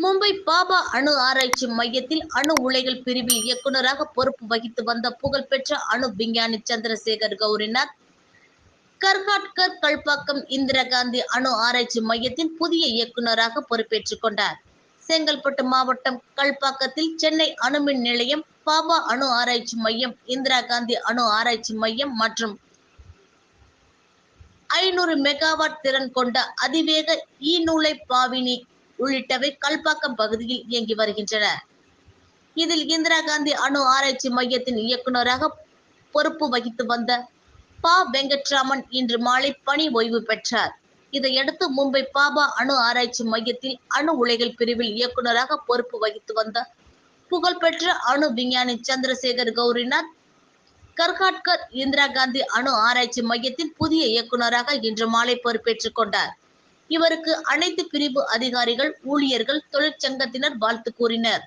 மும்பை பாபா அணு ஆராய்ச்சி மையத்தில் அணு உலைகள் பிரிவில் இயக்குநராக பொறுப்பு வகித்து வந்த புகழ்பெற்ற அணு விஞ்ஞானி சந்திரசேகர் கௌரிநாத் கர்காட்கர் கல்பாக்கம் இந்திரா காந்தி அணு ஆராய்ச்சி மையத்தின் புதிய இயக்குநராக பொறுப்பேற்றுக் கொண்டார். செங்கல்பட்டு மாவட்டம் கல்பாக்கத்தில் சென்னை அணுமின் நிலையம் பாபா அணு ஆராய்ச்சி மையம் இந்திரா காந்தி அணு ஆராய்ச்சி மையம் மற்றும் ஐநூறு மெகாவாட் திறன் கொண்ட அதிவேக ஈ நூலை பாவினி உள்ளிட்டவை கல்பாக்கம் பகுதியில் இயங்கி வருகின்றன. இதில் இந்திரா காந்தி அணு ஆராய்ச்சி மையத்தின் இயக்குநராக பொறுப்பு வகித்து வந்த பா. வெங்கட்ராமன் இன்று மாலை பணி ஓய்வு பெற்றார். இதையடுத்து மும்பை பாபா அணு ஆராய்ச்சி மையத்தில் அணு உலைகள் பிரிவில் இயக்குநராக பொறுப்பு வகித்து வந்த புகழ்பெற்ற அணு விஞ்ஞானி சந்திரசேகர் கௌரிநாத் கர்காட்கர் இந்திரா காந்தி அணு ஆராய்ச்சி மையத்தின் புதிய இயக்குநராக இன்று மாலை பொறுப்பேற்றுக் கொண்டார். இவருக்கு அனைத்து பிரிவு அதிகாரிகள் ஊழியர்கள் தொழிற்சங்கத்தினர் வாழ்த்து கூறினர்.